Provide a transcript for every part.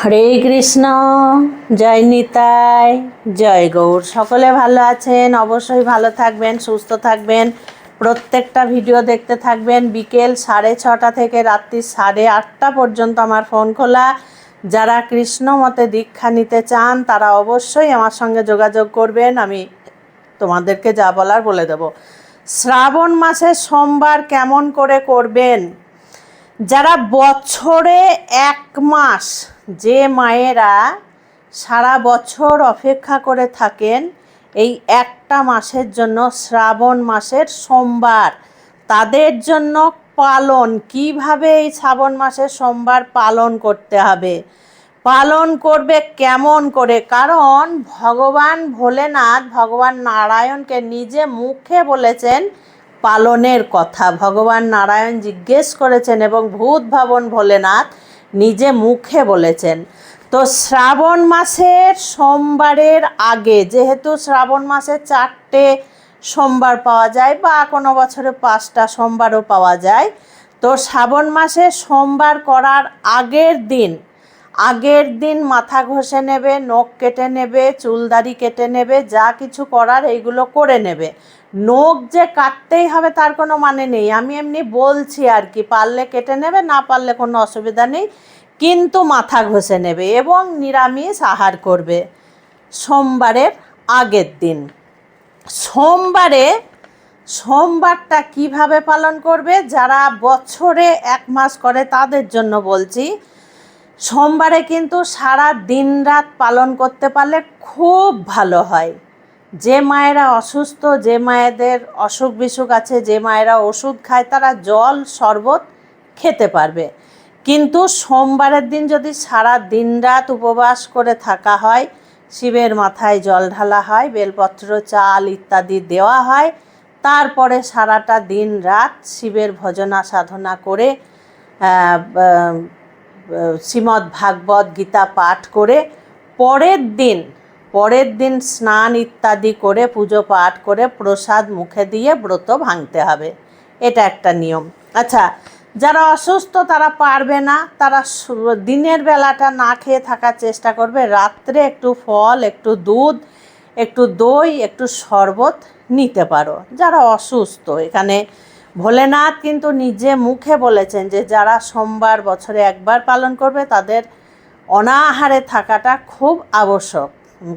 হরে কৃষ্ণ, জয় নিতাই, জয় গৌর। সকলে ভালো আছেন, অবশ্যই ভালো থাকবেন, সুস্থ থাকবেন। প্রত্যেকটা ভিডিও দেখতে থাকবেন বিকেল সাড়ে ছটা থেকে রাত্রি সাড়ে আটটা পর্যন্ত আমার ফোন খোলা। যারা কৃষ্ণ মতে দীক্ষা নিতে চান, তারা অবশ্যই আমার সঙ্গে যোগাযোগ করবেন। আমি তোমাদেরকে যা বলার বলে দেব। শ্রাবণ মাসে সোমবার কেমন করে করবেন? যারা বছরে এক মাস যে মায়েরা সারা বছর অপেক্ষা করে থাকেন, এই একটা মাসের জন্য শ্রাবণ মাসের সোমবার, তাদের জন্য পালন। কীভাবে এই শ্রাবণ মাসের সোমবার পালন করতে হবে? পালন করবে কেমন করে? কারণ ভগবান ভোলেনাথ, ভগবান নারায়ণকে নিজে মুখে বলেছেন পালনের কথা। ভগবান নারায়ণ জিজ্ঞেস করেছেন এবং ভূত ভবন ভোলেনাথ নিজে মুখে বলেছেন। তো শ্রাবণ মাসের সোমবারের আগে, যেহেতু শ্রাবণ মাসে চারটে সোমবার পাওয়া যায় বা কোনো বছরে পাঁচটা সোমবারও পাওয়া যায়, তো শ্রাবণ মাসে সোমবার করার আগের দিন আগের দিন মাথা ঘষে নেবে, নখ কেটে নেবে চুলদাড়ি কেটে নেবে, যা কিছু করার এইগুলো করে নেবে। নখ যে কাটতেই হবে তার কোনো মানে নেই। আমি এমনি বলছি আর কি, পারলে কেটে নেবে, না পারলে কোনো অসুবিধা নেই, কিন্তু মাথা ঘষে নেবে এবং নিরামিষ আহার করবে। সোমবারের আগের দিন। সোমবারে, সোমবারটা কীভাবে পালন করবে? যারা বছরে এক মাস করে তাদের জন্য বলছি সোমবারে কিন্তু সারা দিন রাত পালন করতে পারলে খুব ভালো হয়। যে মায়েরা অসুস্থ, যে মায়েদের অসুখ বিসুখ আছে, যে মায়েরা ওষুধ খায়, তারা জল, শরবত খেতে পারবে। কিন্তু সোমবারের দিন যদি সারা দিন রাত উপবাস করে থাকা হয়, শিবের মাথায় জল ঢালা হয়, বেলপত্র, চাল ইত্যাদি দেওয়া হয়, তারপরে সারাটা দিন রাত শিবের ভজনা সাধনা করে শ্রীমদ্ ভাগবত গীতা পাঠ করে পরের দিন পরের দিন স্নান ইত্যাদি করে পুজো পাঠ করে প্রসাদ মুখে দিয়ে ব্রত ভাঙতে হবে। এটা একটা নিয়ম। আচ্ছা যারা অসুস্থ তারা পারবে না, তারা দিনের বেলাটা না খেয়ে থাকার চেষ্টা করবে। রাত্রে একটু ফল, একটু দুধ, একটু দই, একটু শরবত নিতে পারো। যারা অসুস্থ, এখানে ভোলেনাথ কিন্তু নিজে মুখে বলেছেন যে যারা সোমবার বছরে একবার পালন করবে, তাদের অনাহারে থাকাটা খুব আবশ্যক,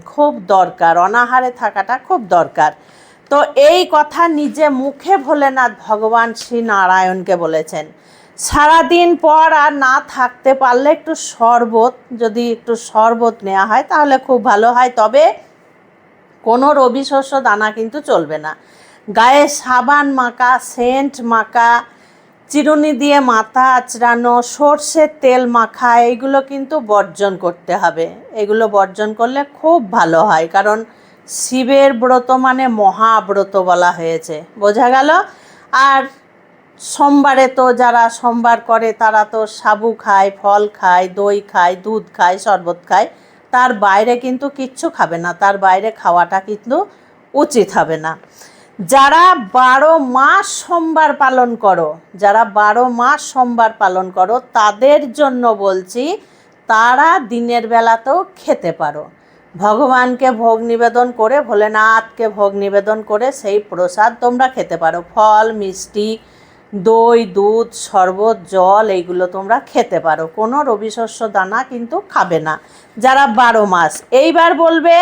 খুব দরকার, অনাহারে থাকাটা খুব দরকার। তো এই কথা নিজে মুখে ভোলেনাথ ভগবান শ্রী নারায়ণকে বলেছেন। সারাদিন পর আর না থাকতে পারলে একটু শরবত, যদি একটু শরবত নেওয়া হয় তাহলে খুব ভালো হয়, তবে কোনো রবি শস্য দানা কিন্তু চলবে না। গায়ে সাবান মাখা, সেন্ট মাখা, চিরুনি দিয়ে মাথা আচড়ানো, সর্ষের তেল মাখা, এগুলো কিন্তু বর্জন করতে হবে। এগুলো বর্জন করলে খুব ভালো হয়, কারণ শিবের ব্রত মানে মহাব্রত বলা হয়েছে। বোঝা গেল? আর সোমবারে তো যারা সোমবার করে, তারা তো সাবু খায়, ফল খায়, দই খায়, দুধ খায়, শরবত খায়। তার বাইরে কিন্তু কিচ্ছু খাবে না, তার বাইরে খাওয়াটা কিন্তু উচিত হবে না। যারা বারো মাস সোমবার পালন করো, যারা বারো মাস সোমবার পালন করো, তাদের জন্য বলছি তারা দিনের বেলাতেও খেতে পারো। ভগবানকে ভোগ নিবেদন করে, ভোলেনাথকে ভোগ নিবেদন করে সেই প্রসাদ তোমরা খেতে পারো। ফল, মিষ্টি, দই, দুধ, শরবত, জল, এইগুলো তোমরা খেতে পারো। কোনো রবি শস্য দানা কিন্তু খাবে না। যারা বারো মাস, এইবার বলবে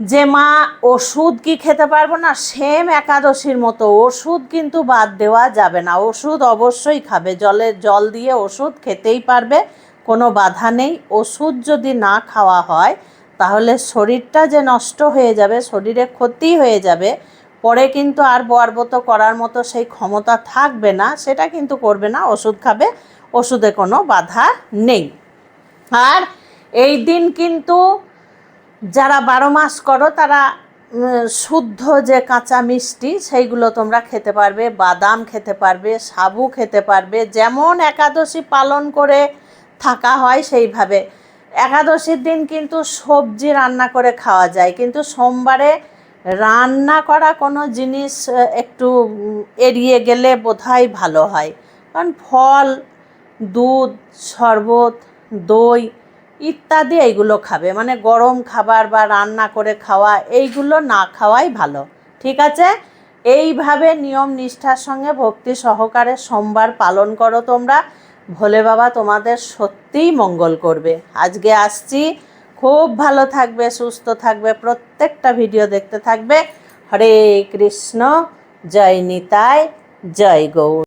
যে মা, ওষুধ কি খেতে পারব না? সেম একাদশীর মতো ওষুধ কিন্তু বাদ দেওয়া যাবে না। ওষুধ অবশ্যই খাবে। জলে, জল দিয়ে ওষুধ খেতেই পারবে, কোনো বাধা নেই। ওষুধ যদি না খাওয়া হয়, তাহলে শরীরটা যে নষ্ট হয়ে যাবে, শরীরে ক্ষতি হয়ে যাবে, পরে কিন্তু আর বর্বত করার মতো সেই ক্ষমতা থাকবে না। সেটা কিন্তু করবে না, ওষুধ খাবে, ওষুধে কোনো বাধা নেই। আর এই দিন কিন্তু যারা বারো মাস করো, তারা শুদ্ধ যে কাঁচা মিষ্টি, সেইগুলো তোমরা খেতে পারবে, বাদাম খেতে পারবে, সাবু খেতে পারবে, যেমন একাদশী পালন করে থাকা হয় সেইভাবে। একাদশীর দিন কিন্তু সবজি রান্না করে খাওয়া যায়, কিন্তু সোমবারে রান্না করা কোনো জিনিস একটু এড়িয়ে গেলে বোধহয় ভালো হয়। কারণ ফল, দুধ, শরবত, দই ইত্যাদি এইগুলো খাবে। মানে গরম খাবার বা রান্না করে খাওয়া এইগুলো না খাওয়াই ভালো। ঠিক আছে? এইভাবে নিয়ম নিষ্ঠার সঙ্গে ভক্তি সহকারে সোমবার পালন করো তোমরা। ভোলে বাবা তোমাদের সত্যিই মঙ্গল করবে। আজকে আসছি। খুব ভালো থাকবে, সুস্থ থাকবে, প্রত্যেকটা ভিডিও দেখতে থাকবে। হরে কৃষ্ণ। জয় নিতাই, জয় গৌর।